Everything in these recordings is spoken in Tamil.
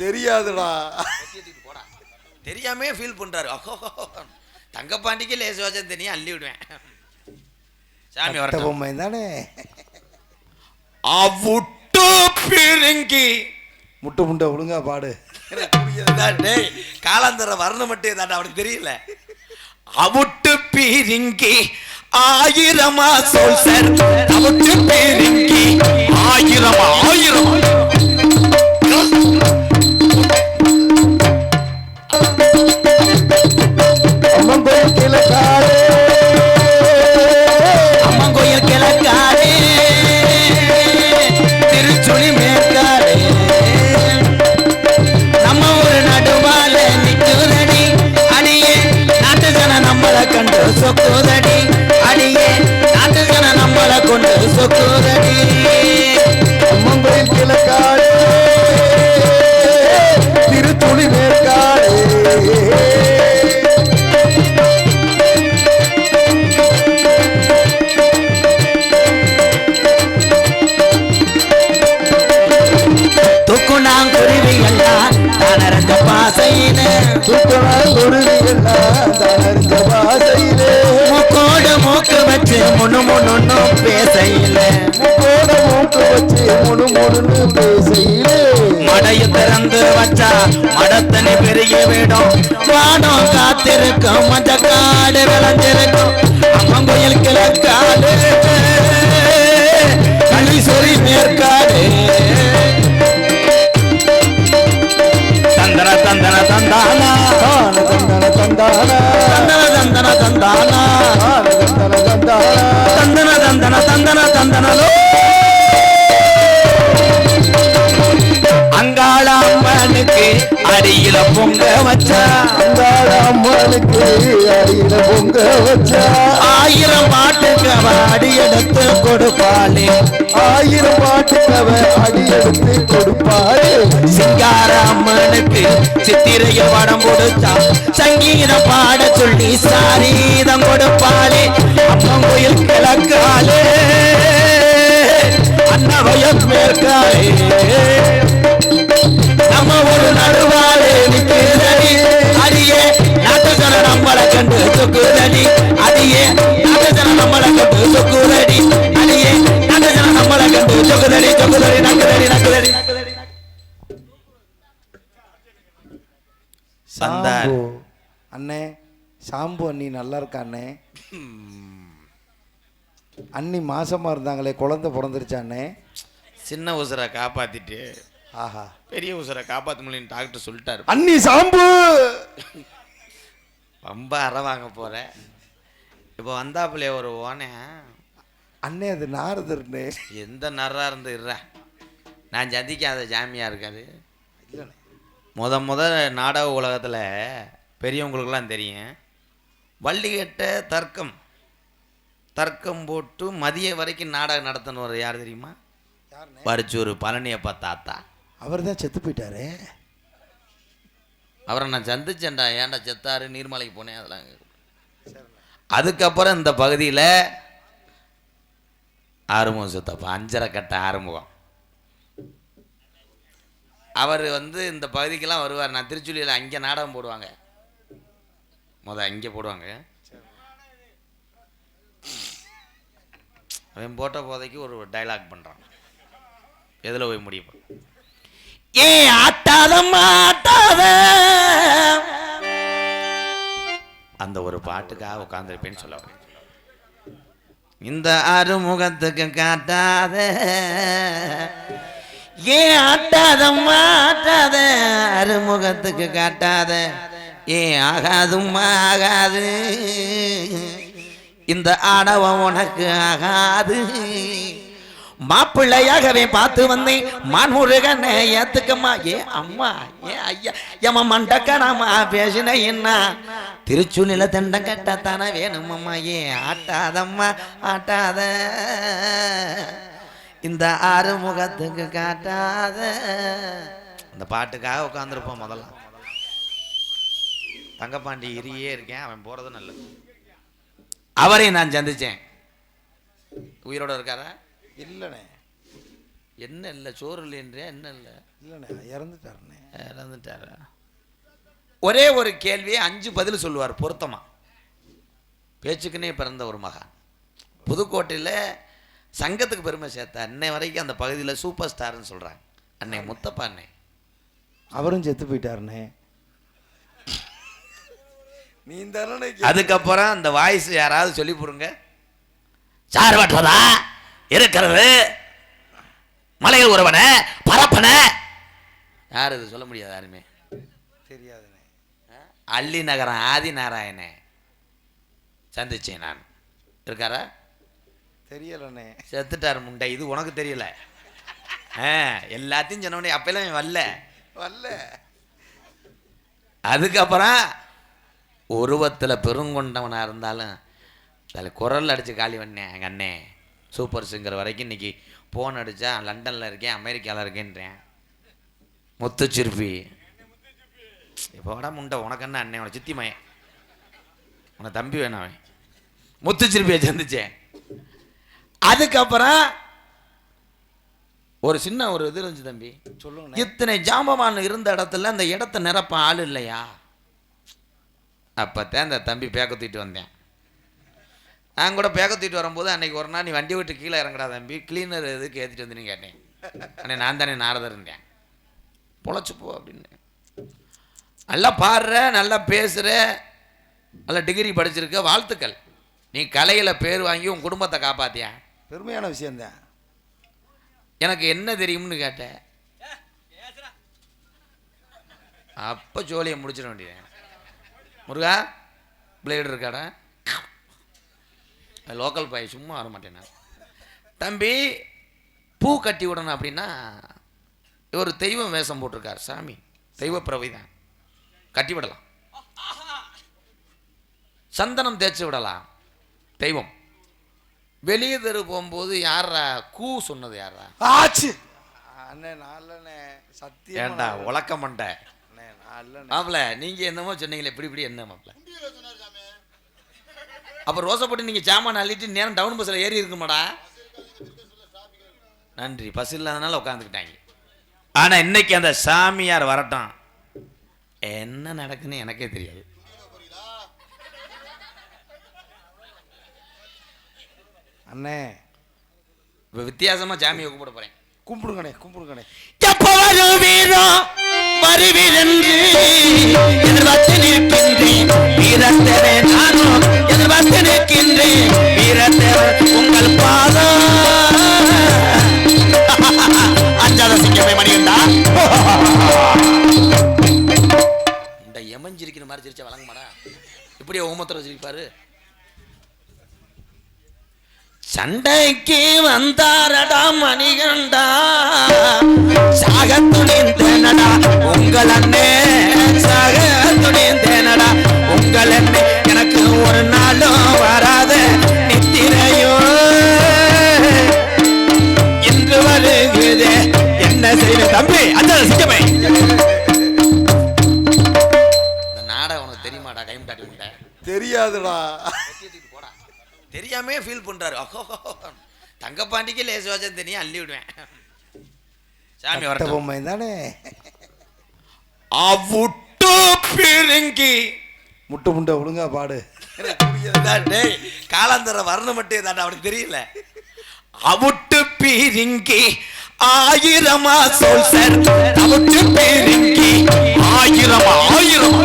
முடியாதுடா தெரியாமே ஃபீல் பண்றாரு. அஹோ தங்கப்பாண்டிக்கு லேசு வச்சா தெரியும் அள்ளி விடுவேன். சாமி வரட்டும். பொம்மை தானே? அவுட்டு பிரிங்கி. முட்டை முட்டை ஒழுங்கா பாடு. டேய் காலாந்தர வரணும் மட்டும் தாண்டா அவனுக்கு தெரியல. அவுட்டு பீரிங்கி ஆயிரமா சொல் சார். அவுட்டு பீரிங்கி ஆயிரமா ஆயிரமா. அடியே. நாட்டு ஜன நம்மள கொண்டு சொக்குதடி. அம்மன் கிழக்காடு. திருத்துளி மேற்காடு. துக்குனாங்குருவி எல்லாம் தானரங்க பாசையில சுத்தனா வச்சு முன்னு பேசையில. முக்கோட மூக்கு வச்சு முணு முணுன்னு பேசையிலே மடைய திறந்து வச்சா மடத்தனை பெருகி விடும். வானம் காத்திருக்கும் மஞ்ச காடு விளைஞ்சிருக்கும். அம்மன் கோயில் கிழக்காடு. கள்ளீஸ்வரி மேற்காடு. தந்தன தந்தன? தந்தானா தந்தன தந்தானா தந்தன தந்தன தந்தானா. தான தந்தன. தந்தானா தந்தன தந்தன தந்தன தந்தனோ அங்காள அம்மனுக்கு அடியில பொங்க வச்சா. அந்தாள அம்மனுக்கு அடியில பொங்க வச்சா. ஆயிரம் பாட்டுக்கு அவ அடியெடுத்து கொடுப்பாளே. ஆயிரம் பாட்டுக்கு அவ அடியெடுத்து கொடுப்பாளே. சிங்காராமனுக்கு சித்திரைய அம்மனுக்கு வடம் கொடுத்தா சங்கீதம் பாட சொல்லி சாரீதம் கொடுப்பாளே. அப்பம் கோயில் கிழக்காலே அன்னவயம் மேற்காலே நம்ம ஒரு நடுவாளே நிற்கிறடி அடியே நாட்டுக்கன நம்மளை கண்டு சொக்குதடி. அடியே நாட்டுக்கன நம்மளை கண்டு சொக்குதடி. அடியே நாட்டுக்கன நம்மளை கண்டு சொக்குதடி சொக்குதடி நக்குதடி நக்குதடி. சந்தார் சாம்பு. அண்ணே சாம்பு அண்ணி நல்லா இருக்கா அண்ணே? அண்ணி மாசமா இருந்தாங்களே குழந்தை பிறந்துருச்சா அண்ணே? சின்ன உசுரை காப்பாத்திட்டு ஆஹா. பெரிய உசுரை காப்பாத்த முடியும் டாக்டர் சொல்லிட்டாரு. அண்ணி சாம்பு! ரொம்ப அற வாங்க போறேன். இப்போ வந்தாப்புலே ஒரு ஓனை. அண்ணே அது நாரதர்னே எந்த நர்றா இருந்து இருற? நான் சந்திக்காத ஜாமியா இருக்காது இல்லைண்ணே. முத முத நாடக உலகத்தில் பெரியவங்களுக்கெல்லாம் தெரியும். வள்ளிகட்ட தர்க்கம். தர்க்கம் போட்டு மதிய வரைக்கும் நாடகம் நடத்தினவர் யார் தெரியுமா? பரிச்சூர் பழனியப்பா தாத்தா. அவர் தான் செத்து போயிட்டாரே. அவரை நான் சந்திச்சேன்டா. ஏன்டா செத்தாரு? நீர்மலைக்கு போனேன் அதெல்லாம் அதுக்கப்புறம் இந்த பகுதியில் ஆறுமுகம் சுத்தப்பா அஞ்சரை கட்ட ஆறுமுகம். அவர் வந்து இந்த பகுதிக்கெல்லாம் வருவார். நான் திருச்சுழியில் அங்கே நாடகம் போடுவாங்க. முத அங்கே போடுவாங்க. அவன் போட்ட போதைக்கு ஒரு டைலாக் பண்ணுறான் எதில் போய் முடியும்? ஏ ஆட்டாதம் ஆட்டாத அந்த ஒரு பாட்டுக்காக உட்காந்துருப்பேன்னு சொல்ல இந்த அறுமுகத்துக்கு காட்டாத ஏன் ஆட்டாதம்மா மாட்டாத அறுமுகத்துக்கு காட்டாத ஏன் ஆகாதும் ஆகாது. இந்த ஆடவம் உனக்கு ஆகாது. மாப்பிள்ளையாகவே பார்த்து வந்தேன். மான்முருகனை ஏத்துக்கம்மா. ஏ அம்மா ஏ ஐயா. எம்ம மண்டக்கணமா பேசின என்ன? திருச்சூலில தண்டம் கட்டத்தானே வேணுமம்மா. ஏ ஆட்டாதம்மா ஆட்டாத. இந்த ஆறு முகத்துக்கு காட்டாத. இந்த பாட்டுக்காக உட்காந்துருப்போம் முதல்ல. தங்கப்பாண்டி இரியே இருக்கேன். அவன் போறது நல்லது. அவரையும் நான் சந்திச்சேன். உயிரோட இருக்காரா? இல்லைண்ணே என்ன இல்லை சோறு இல்லைன்றியா என்ன இல்லை? இல்லைண்ணே இறந்துட்டாருண்ணே இறந்துட்டாரா? ஒரே ஒரு கேள்வியை அஞ்சு பதில் சொல்லுவார் பொருத்தமா. பேச்சுக்குன்னே பிறந்த ஒரு மகான். புதுக்கோட்டையில் சங்கத்துக்கு பெருமை சேர்த்த அன்னை வரைக்கும் அந்த பகுதியில் சூப்பர் ஸ்டார்னு சொல்கிறாங்க அன்னை முத்தப்பா அன்னை. அவரும் செத்து போயிட்டாருண்ணே நீ அதுக்கப்புறம் அந்த வாய்ஸ் யாராவது சொல்லி போடுங்க சார்பற்றதா இருக்கிறது. மலையில் ஒருவன பரப்பன. யார் இது? சொல்ல முடியாது யாருமே. தெரியாதுண்ணே அள்ளி நகரம் ஆதி நாராயணே. சந்திச்சேன் நான். இருக்காரா? தெரியலண்ணே செத்துட்டார் முண்டை. இது உனக்கு தெரியல. ஆ எல்லாத்தையும் சொன்னோடனே அப்பெல்லாம் வரல. வரல. அதுக்கப்புறம் உருவத்தில் பெருங்கொண்டவனாக இருந்தாலும் அதில் குரல் அடித்து காலி பண்ணேன் எங்கள் அண்ணே. சூப்பர் சிங்கர் வரைக்கும் இன்னைக்கு ஃபோன் அடித்தா லண்டனில் இருக்கேன் அமெரிக்காவில் இருக்கேன்றேன். முத்துச்சிற்பி இப்போடா முண்டை? உனக்கு என்ன அண்ணே? உனக்கு சித்தி மயன் உனக்கு தம்பி வேணும் அவன். முத்துச்சிற்பியை சந்திச்சேன். அதுக்கப்புறம் ஒரு சின்ன ஒரு இது இருந்துச்சு தம்பி. சொல்லுங்கண்ணே இத்தனை ஜாம்பவான் இருந்த இடத்துல அந்த இடத்த நிரப்ப ஆள் இல்லையா? அப்போத்தான் அந்த தம்பி பேக்க தூக்கிட்டு வந்தேன். நான் கூட பேக்க தூக்கிட்டு வரும்போது அன்னைக்கு ஒரு நாள் நீ வண்டி விட்டு கீழே இறங்கடா தம்பி. கிளீனர் எதுக்கு ஏற்றிட்டு வந்தீன்னு கேட்டேன். அண்ணே நான் தானே நாரதர் இருந்தேன். பொழைச்சு போ அப்படின்னு. நல்லா பாடுற நல்லா பேசுகிற நல்லா டிகிரி படிச்சிருக்க வாழ்த்துக்கள். நீ கலையில் பேர் வாங்கி உன் குடும்பத்தை காப்பாத்தியா? பெருமையான விஷயம்தான். எனக்கு என்ன தெரியும்னு கேட்டேன் அப்போ ஜோலியை முடிச்சிட வேண்டியது முருகா பிளேடு இருக்காடா? லோக்கல் பாய் சும்மா வர மாட்டேன் நான். தம்பி பூ கட்டி விடணும் அப்படின்னா ஒரு தெய்வம் வேஷம் போட்டிருக்கார் சாமி. தெய்வ பிரவை தான். கட்டி விடலாம். சந்தனம் தேய்ச்சி விடலாம். தெய்வம். வெளியே தெரு போகும்போது யாரா கூ சொன்னது யாரா ஆச்சு. அண்ணே இல்லைண்ணே. சத்தியம் ஏண்டா உலக்க மண்டை அண்ணே நான் இல்லைண்ணே. மாப்பிள நீங்க என்னமோ சொன்னீங்களே இப்படி இப்படி என்ன மாப்பிள அப்ப ரோசை போட்டு நீங்க சாமான் அள்ளிட்டு நேரம் டவுன் பஸ்ல ஏறி இருக்குமாடா? நன்றி. பஸ் இல்லாதனால உட்காந்துக்கிட்டாங்க ஆனா இன்னைக்கு அந்த சாமியார் வரட்டும். என்ன நடக்குன்னு எனக்கே தெரியாது. அண்ணே. இப்ப வித்தியாசமா சாமியை கூப்பிட போறேன். கும்பிடுங்கண்ணே கும்பிடுங்கண்ணே. வருவீரென்று எதிர்பார்த்து நிற்கின்றேன் வீரத்தவே நானும் எதிர்பார்த்து நிற்கின்றேன் வீரத்தவே உங்கள் பாதம் அஞ்சாத சிங்கமே மணிகண்டா. இந்த எமஞ்சிருக்கிற மாதிரி சிரிச்சா வழங்க மாடா இப்படியே ஓமத்துல வச்சிருப்பாரு சண்டைக்கு வந்தாரடா மணிகண்டா. சாக துணிந்தேனடா உங்கள் அண்ணே சாக துணிந்தேனடா உங்கள் அண்ணே எனக்கு ஒரு நாளும் வராத நித்திரையோ. இன்று வருகுதே என்ன செய்ய தம்பி? அந்த சிக்கமே இந்த நாடகம் உனக்கு தெரியுமாடா? கைம் காட்டி விட்டேன் தெரியாதுடா. தெரியாமே ஃபீல் பண்றாரு. அஹோ தங்கப்பாண்டிக்கு லேசு வச்சா தெரியும் அள்ளி விடுவேன். சாமி கட்ட வரட்டும். பொம்மை தானே? அவுட்டு பிரிங்கி. முட்டை முட்டை ஒழுங்கா பாடு. டேய் காலாந்தர வரணும் மட்டும் இதாண்டா அவனுக்கு தெரியல. அவுட்டு பீரிங்கி ஆயிரமா சொல் சார் அவுட்டு பீரிங்கி ஆயிரமா ஆயிரமா.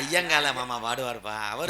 ஐயங்கால மாமா பாடுவார்ப்பா. அவர்